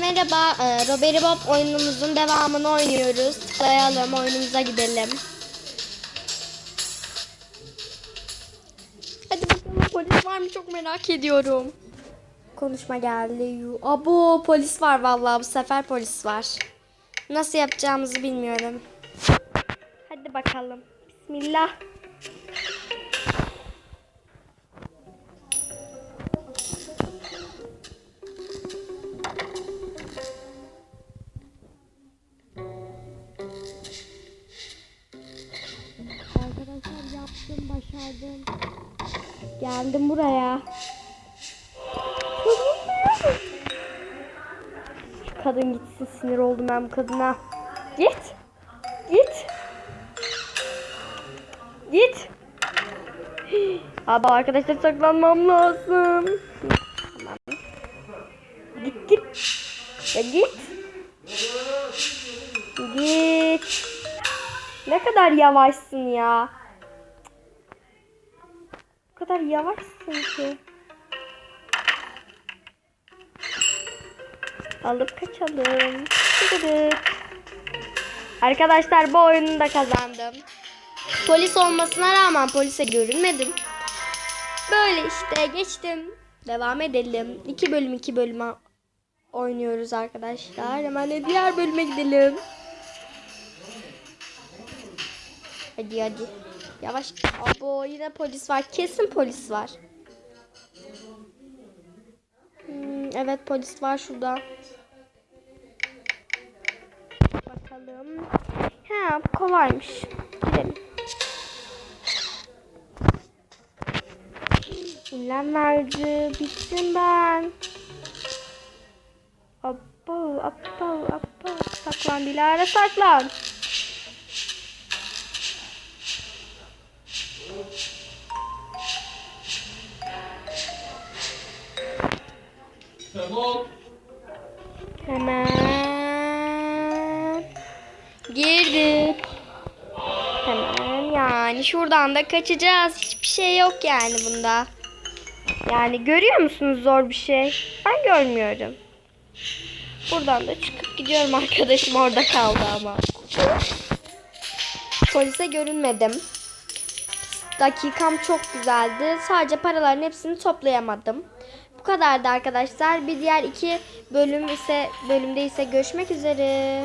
merhaba. Ee, Robert Bob oyunumuzun devamını oynuyoruz. Tıklayalım oyunumuza gidelim. Hadi bakalım polis var mı çok merak ediyorum. Konuşma geldi. Abo polis var vallahi bu sefer polis var. Nasıl yapacağımızı bilmiyorum. Hadi bakalım. Bismillah. Yaptım, başardım. Geldim buraya. Şu kadın gitsin sinir oldum ben bu kadına. Git. Git. Git. Abi arkadaşlar saklanmam lazım. Git git. Ya git. Git. Ne kadar yavaşsın ya. Kadar yavaşsın ki. Alıp kaçalım. Arkadaşlar bu oyunu da kazandım. Polis olmasına rağmen polise görünmedim. Böyle işte geçtim. Devam edelim. İki bölüm iki bölüm oynuyoruz arkadaşlar. Hemen diğer bölüme gidelim. Hadi hadi. Yavaş. Abo yine polis var. Kesin polis var. Hmm, evet polis var şurada. Bakalım. Ha kolaymış. Gidelim. Ulan verdi. Bittim ben. Abo, abo, abo. Saklan Dilara saklan. Tamam. Hemen girdik. Hemen yani şuradan da kaçacağız. Hiçbir şey yok yani bunda. Yani görüyor musunuz zor bir şey? Ben görmüyorum. Buradan da çıkıp gidiyorum arkadaşım orada kaldı ama. Polise görünmedim. Dakikam çok güzeldi. Sadece paraların hepsini toplayamadım. Bu kadardı arkadaşlar. Bir diğer iki bölüm ise bölümde ise görüşmek üzere.